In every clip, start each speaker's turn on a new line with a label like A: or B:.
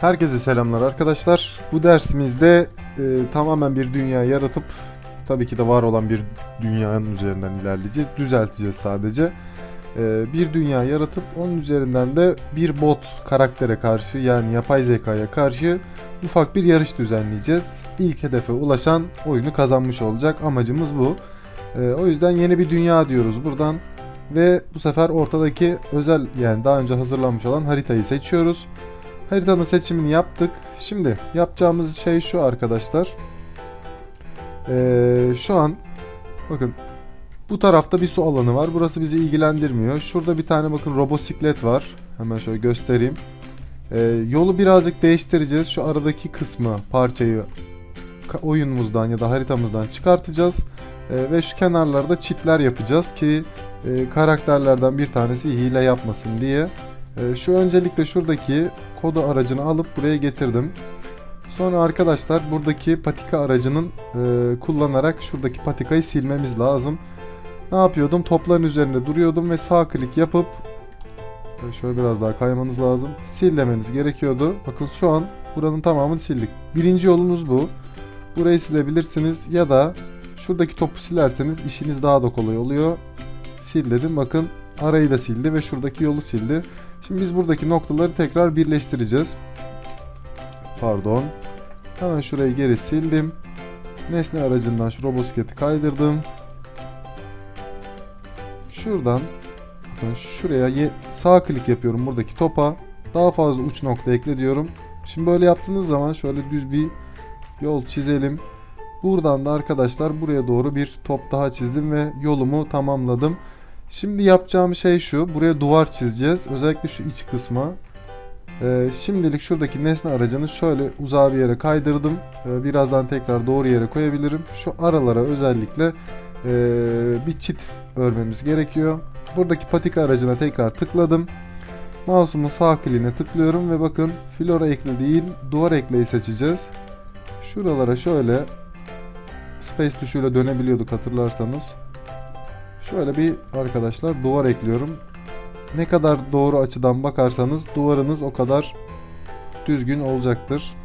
A: Herkese selamlar arkadaşlar. Bu dersimizde e, tamamen bir dünya yaratıp tabii ki de var olan bir dünyanın üzerinden ilerleyeceğiz. Düzelteceğiz sadece. E, bir dünya yaratıp onun üzerinden de bir bot karaktere karşı yani yapay zekaya karşı ufak bir yarış düzenleyeceğiz. İlk hedefe ulaşan oyunu kazanmış olacak. Amacımız bu. E, o yüzden yeni bir dünya diyoruz buradan. Ve bu sefer ortadaki özel yani daha önce hazırlanmış olan haritayı seçiyoruz. Haritanın seçimini yaptık. Şimdi yapacağımız şey şu arkadaşlar. Ee, şu an bakın bu tarafta bir su alanı var. Burası bizi ilgilendirmiyor. Şurada bir tane bakın robosiklet var. Hemen şöyle göstereyim. Ee, yolu birazcık değiştireceğiz. Şu aradaki kısmı, parçayı oyunumuzdan ya da haritamızdan çıkartacağız. Ee, ve şu kenarlarda çitler yapacağız ki e, karakterlerden bir tanesi hile yapmasın diye. Ee, şu öncelikle şuradaki kodu aracını alıp buraya getirdim. Sonra arkadaşlar buradaki patika aracının e, kullanarak şuradaki patikayı silmemiz lazım. Ne yapıyordum? Topların üzerinde duruyordum ve sağ klik yapıp e, şöyle biraz daha kaymanız lazım. Sil demeniz gerekiyordu. Bakın şu an buranın tamamını sildik. Birinci yolunuz bu. Burayı silebilirsiniz ya da şuradaki topu silerseniz işiniz daha da kolay oluyor. Sil dedim. Bakın arayı da sildi ve şuradaki yolu sildi. Şimdi biz buradaki noktaları tekrar birleştireceğiz. Pardon. Hemen şurayı geri sildim. Nesne aracından şu robosikleti kaydırdım. Şuradan bakın şuraya sağ klik yapıyorum buradaki topa. Daha fazla uç nokta ekle diyorum. Şimdi böyle yaptığınız zaman şöyle düz bir yol çizelim. Buradan da arkadaşlar buraya doğru bir top daha çizdim ve yolumu tamamladım. Şimdi yapacağım şey şu. Buraya duvar çizeceğiz. Özellikle şu iç kısma. Ee, şimdilik şuradaki nesne aracını şöyle uzağa bir yere kaydırdım. Ee, birazdan tekrar doğru yere koyabilirim. Şu aralara özellikle ee, bir çit örmemiz gerekiyor. Buradaki patika aracına tekrar tıkladım. Mouse'umun sağ kliğine tıklıyorum ve bakın flora ekle değil duvar ekleyi seçeceğiz. Şuralara şöyle space tuşuyla dönebiliyorduk hatırlarsanız. Şöyle bir arkadaşlar duvar ekliyorum. Ne kadar doğru açıdan bakarsanız duvarınız o kadar düzgün olacaktır.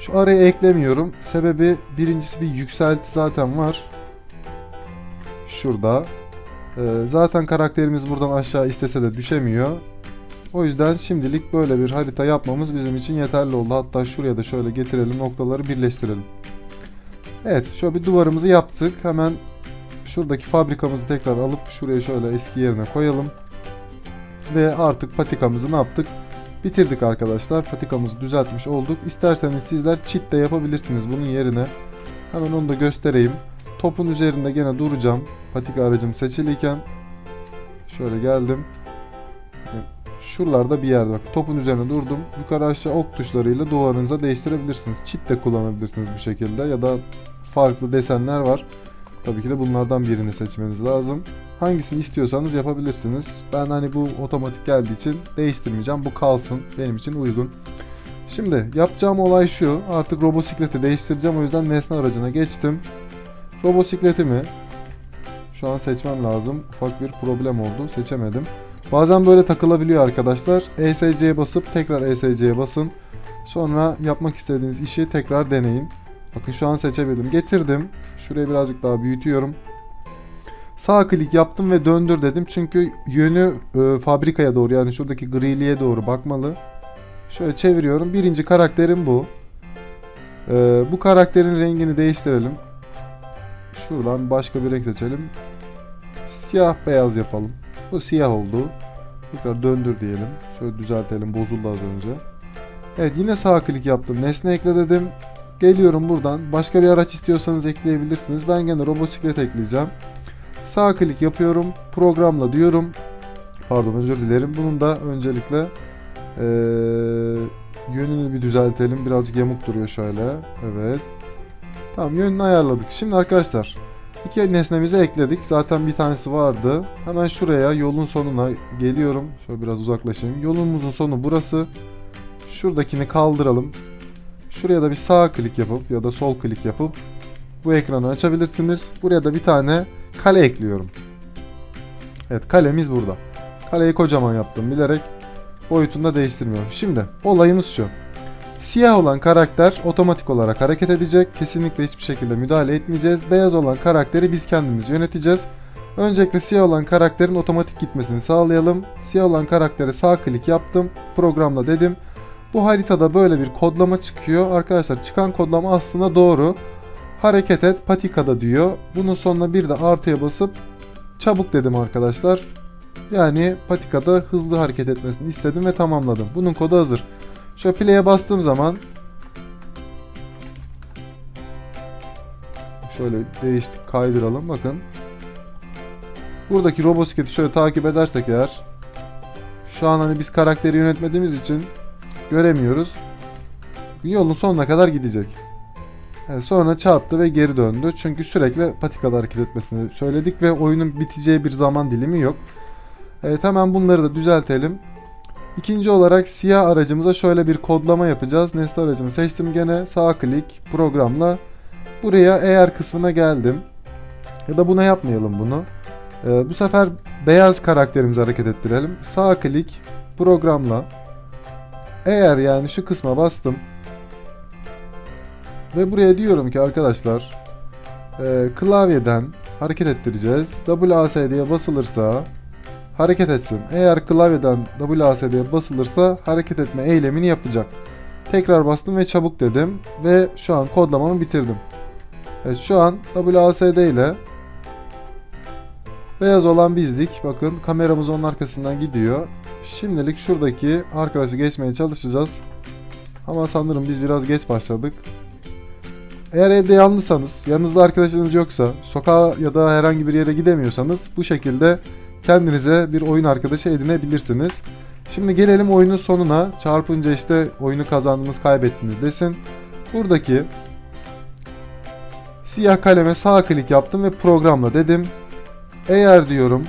A: Şu araya eklemiyorum. Sebebi birincisi bir yükselti zaten var. Şurada. Ee, zaten karakterimiz buradan aşağı istese de düşemiyor. O yüzden şimdilik böyle bir harita yapmamız bizim için yeterli oldu. Hatta şuraya da şöyle getirelim noktaları birleştirelim. Evet şöyle bir duvarımızı yaptık. Hemen şuradaki fabrikamızı tekrar alıp şuraya şöyle eski yerine koyalım. Ve artık patikamızı ne yaptık? Bitirdik arkadaşlar. Patikamızı düzeltmiş olduk. İsterseniz sizler çit de yapabilirsiniz bunun yerine. Hemen onu da göstereyim. Topun üzerinde gene duracağım. Patika aracım seçiliyken. Şöyle geldim. Şuralarda bir yerde bak. Topun üzerine durdum. Yukarı aşağı ok tuşlarıyla duvarınıza değiştirebilirsiniz. Çit de kullanabilirsiniz bu şekilde. Ya da farklı desenler var. Tabii ki de bunlardan birini seçmeniz lazım. Hangisini istiyorsanız yapabilirsiniz. Ben hani bu otomatik geldiği için değiştirmeyeceğim. Bu kalsın. Benim için uygun. Şimdi yapacağım olay şu. Artık robosikleti değiştireceğim. O yüzden nesne aracına geçtim. Robosikletimi şu an seçmem lazım. Ufak bir problem oldu. Seçemedim. Bazen böyle takılabiliyor arkadaşlar. ESC'ye basıp tekrar ESC'ye basın. Sonra yapmak istediğiniz işi tekrar deneyin. Bakın şu an seçebildim. Getirdim. Şurayı birazcık daha büyütüyorum. Sağ klik yaptım ve döndür dedim. Çünkü yönü e, fabrikaya doğru yani şuradaki griliğe doğru bakmalı. Şöyle çeviriyorum. Birinci karakterim bu. E, bu karakterin rengini değiştirelim. Şuradan başka bir renk seçelim. Siyah beyaz yapalım. Bu siyah oldu. Tekrar döndür diyelim. Şöyle düzeltelim. Bozuldu az önce. Evet yine sağ klik yaptım. Nesne ekle dedim. Geliyorum buradan. Başka bir araç istiyorsanız ekleyebilirsiniz. Ben gene robosiklet ekleyeceğim. Sağ klik yapıyorum. Programla diyorum. Pardon özür dilerim. Bunun da öncelikle eee, yönünü bir düzeltelim. Birazcık yamuk duruyor şöyle. Evet. Tamam yönünü ayarladık. Şimdi arkadaşlar iki nesnemizi ekledik. Zaten bir tanesi vardı. Hemen şuraya yolun sonuna geliyorum. Şöyle biraz uzaklaşayım. Yolumuzun sonu burası. Şuradakini kaldıralım. Şuraya da bir sağ klik yapıp ya da sol klik yapıp bu ekranı açabilirsiniz. Buraya da bir tane kale ekliyorum. Evet kalemiz burada. Kaleyi kocaman yaptım bilerek. boyutunda değiştirmiyorum. Şimdi olayımız şu. Siyah olan karakter otomatik olarak hareket edecek. Kesinlikle hiçbir şekilde müdahale etmeyeceğiz. Beyaz olan karakteri biz kendimiz yöneteceğiz. Öncelikle siyah olan karakterin otomatik gitmesini sağlayalım. Siyah olan karaktere sağ klik yaptım. Programla dedim. Bu haritada böyle bir kodlama çıkıyor. Arkadaşlar çıkan kodlama aslında doğru. Hareket et patikada diyor. Bunun sonuna bir de artıya basıp çabuk dedim arkadaşlar. Yani patikada hızlı hareket etmesini istedim ve tamamladım. Bunun kodu hazır. Şöyle play'e bastığım zaman şöyle değiştik kaydıralım bakın. Buradaki robosiketi şöyle takip edersek eğer şu an hani biz karakteri yönetmediğimiz için göremiyoruz. Yolun sonuna kadar gidecek. Evet, sonra çarptı ve geri döndü. Çünkü sürekli patikada hareket etmesini söyledik ve oyunun biteceği bir zaman dilimi yok. Evet hemen bunları da düzeltelim. İkinci olarak siyah aracımıza şöyle bir kodlama yapacağız. Nesne aracını seçtim gene. Sağ klik programla. Buraya eğer kısmına geldim. Ya da buna yapmayalım bunu. Ee, bu sefer beyaz karakterimizi hareket ettirelim. Sağ klik programla. Eğer yani şu kısma bastım. Ve buraya diyorum ki arkadaşlar e, klavyeden hareket ettireceğiz. WAS diye basılırsa hareket etsin. Eğer klavyeden WAS diye basılırsa hareket etme eylemini yapacak. Tekrar bastım ve çabuk dedim ve şu an kodlamamı bitirdim. Evet şu an WASD ile beyaz olan bizdik. Bakın kameramız onun arkasından gidiyor. Şimdilik şuradaki arkadaşı geçmeye çalışacağız. Ama sanırım biz biraz geç başladık. Eğer evde yalnızsanız, yanınızda arkadaşınız yoksa, sokağa ya da herhangi bir yere gidemiyorsanız bu şekilde kendinize bir oyun arkadaşı edinebilirsiniz. Şimdi gelelim oyunun sonuna. Çarpınca işte oyunu kazandınız, kaybettiniz desin. Buradaki siyah kaleme sağ klik yaptım ve programla dedim. Eğer diyorum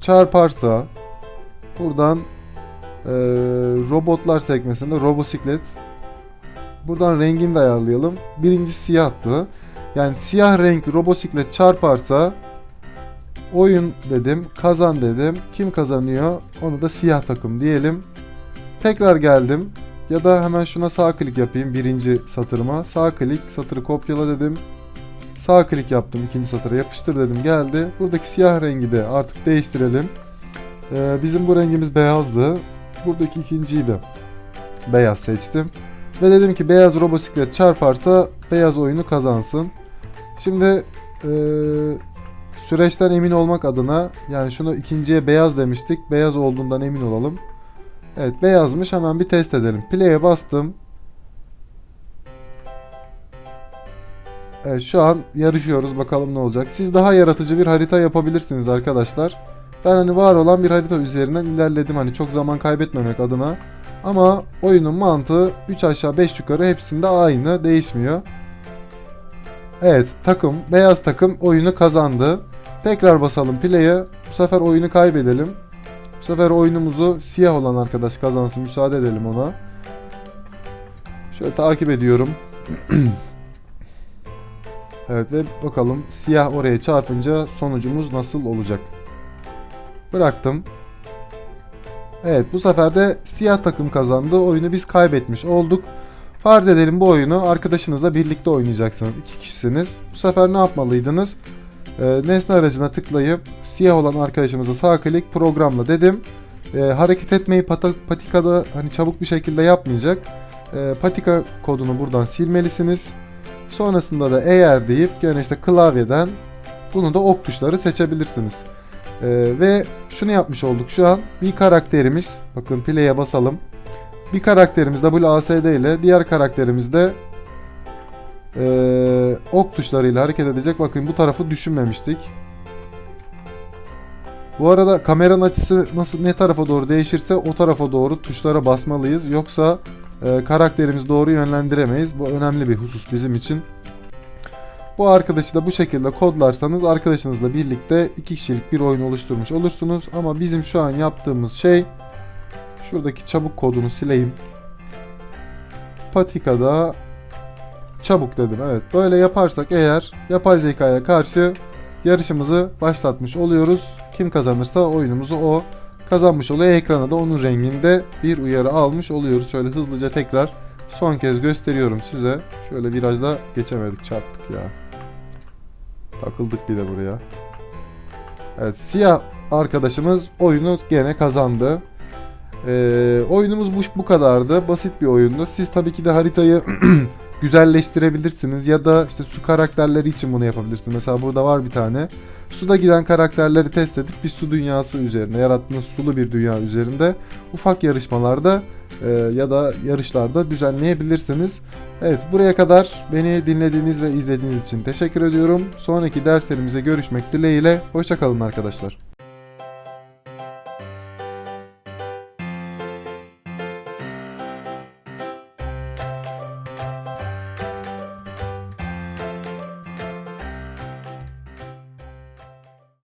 A: çarparsa buradan eee, robotlar sekmesinde robosiklet buradan rengini de ayarlayalım. Birinci siyahtı. Yani siyah renkli robosiklet çarparsa oyun dedim, kazan dedim. Kim kazanıyor? Onu da siyah takım diyelim. Tekrar geldim. Ya da hemen şuna sağ klik yapayım birinci satırıma. Sağ klik, satırı kopyala dedim. Sağ klik yaptım ikinci satıra yapıştır dedim geldi. Buradaki siyah rengi de artık değiştirelim. Ee, bizim bu rengimiz beyazdı. Buradaki ikinciyi de beyaz seçtim. Ve dedim ki beyaz robosiklet çarparsa beyaz oyunu kazansın. Şimdi eee, süreçten emin olmak adına yani şunu ikinciye beyaz demiştik. Beyaz olduğundan emin olalım. Evet beyazmış hemen bir test edelim. Play'e bastım. Evet şu an yarışıyoruz bakalım ne olacak. Siz daha yaratıcı bir harita yapabilirsiniz arkadaşlar. Ben hani var olan bir harita üzerinden ilerledim hani çok zaman kaybetmemek adına. Ama oyunun mantığı 3 aşağı 5 yukarı hepsinde aynı değişmiyor. Evet takım beyaz takım oyunu kazandı. Tekrar basalım play'e. Bu sefer oyunu kaybedelim. Bu sefer oyunumuzu siyah olan arkadaş kazansın müsaade edelim ona. Şöyle takip ediyorum. evet ve bakalım siyah oraya çarpınca sonucumuz nasıl olacak. Bıraktım. Evet bu sefer de siyah takım kazandı. Oyunu biz kaybetmiş olduk. Farz edelim bu oyunu arkadaşınızla birlikte oynayacaksınız. İki kişisiniz. Bu sefer ne yapmalıydınız? Ee, nesne aracına tıklayıp siyah olan arkadaşımıza sağ klik programla dedim. Ee, hareket etmeyi pata- patikada hani çabuk bir şekilde yapmayacak. Ee, patika kodunu buradan silmelisiniz. Sonrasında da eğer deyip gene işte klavyeden bunu da ok tuşları seçebilirsiniz. Ee, ve şunu yapmış olduk şu an. Bir karakterimiz, bakın play'e basalım. Bir karakterimiz WASD ile diğer karakterimiz de ee, ok tuşlarıyla hareket edecek. Bakın bu tarafı düşünmemiştik. Bu arada kameranın açısı nasıl ne tarafa doğru değişirse o tarafa doğru tuşlara basmalıyız. Yoksa e, karakterimizi doğru yönlendiremeyiz. Bu önemli bir husus bizim için. Bu arkadaşı da bu şekilde kodlarsanız arkadaşınızla birlikte iki kişilik bir oyun oluşturmuş olursunuz. Ama bizim şu an yaptığımız şey şuradaki çabuk kodunu sileyim. Patikada çabuk dedim. Evet böyle yaparsak eğer yapay zekaya karşı yarışımızı başlatmış oluyoruz. Kim kazanırsa oyunumuzu o kazanmış oluyor. Ekrana da onun renginde bir uyarı almış oluyoruz. Şöyle hızlıca tekrar son kez gösteriyorum size. Şöyle virajda geçemedik çarptık ya. Takıldık bir de buraya. Evet siyah arkadaşımız oyunu gene kazandı. Ee, oyunumuz bu, bu kadardı. Basit bir oyundu. Siz tabii ki de haritayı güzelleştirebilirsiniz ya da işte su karakterleri için bunu yapabilirsiniz. Mesela burada var bir tane. Suda giden karakterleri test edip bir su dünyası üzerine yarattığınız sulu bir dünya üzerinde ufak yarışmalarda e, ya da yarışlarda düzenleyebilirsiniz. Evet buraya kadar beni dinlediğiniz ve izlediğiniz için teşekkür ediyorum. Sonraki derslerimize görüşmek dileğiyle. Hoşçakalın arkadaşlar.